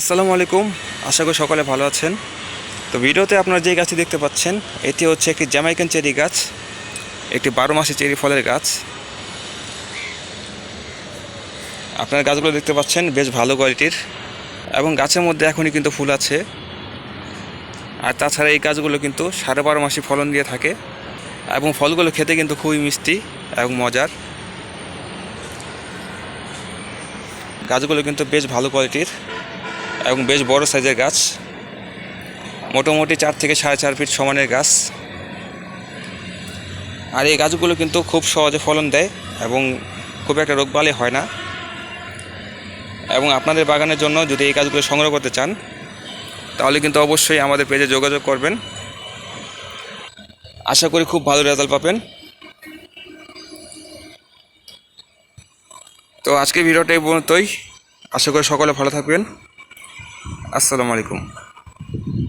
আসসালামু আলাইকুম। আশা করি সকলে ভালো আছেন। তো ভিডিওতে আপনারা যে গাছটি দেখতে পাচ্ছেন, এটি হচ্ছে একটি জ্যামাইকান চেরি গাছ, একটি বারো মাসি চেরি ফলের গাছ। আপনার গাছগুলো দেখতে পাচ্ছেন, বেশ ভালো কোয়ালিটির এবং গাছের মধ্যে এখনই কিন্তু ফুল আছে। আর তাছাড়া এই গাছগুলো কিন্তু সাড়ে বারো মাসি ফলন দিয়ে থাকে এবং ফলগুলো খেতে কিন্তু খুবই মিষ্টি এবং মজার। গাছগুলো কিন্তু বেশ ভালো কোয়ালিটির এবং বেশ বড় সাইজের গাছ। মোটামুটি চার থেকে সাড়ে চার ফিট সমানের গাছ। আর এই গাছগুলো কিন্তু খুব সহজে ফলন দেয় এবং খুব একটা রোগবালি হয় না। এবং আপনাদের বাগানের জন্য যদি এই গাছগুলো সংগ্রহ করতে চান, তাহলে কিন্তু অবশ্যই আমাদের পেজে যোগাযোগ করবেন। আশা করি খুব ভালো রেজাল্ট পাবেন। তো আজকের ভিডিওটা এই পর্যন্তই। আশা করি সকলে ভালো থাকবেন। আসসালামু আলাইকুম।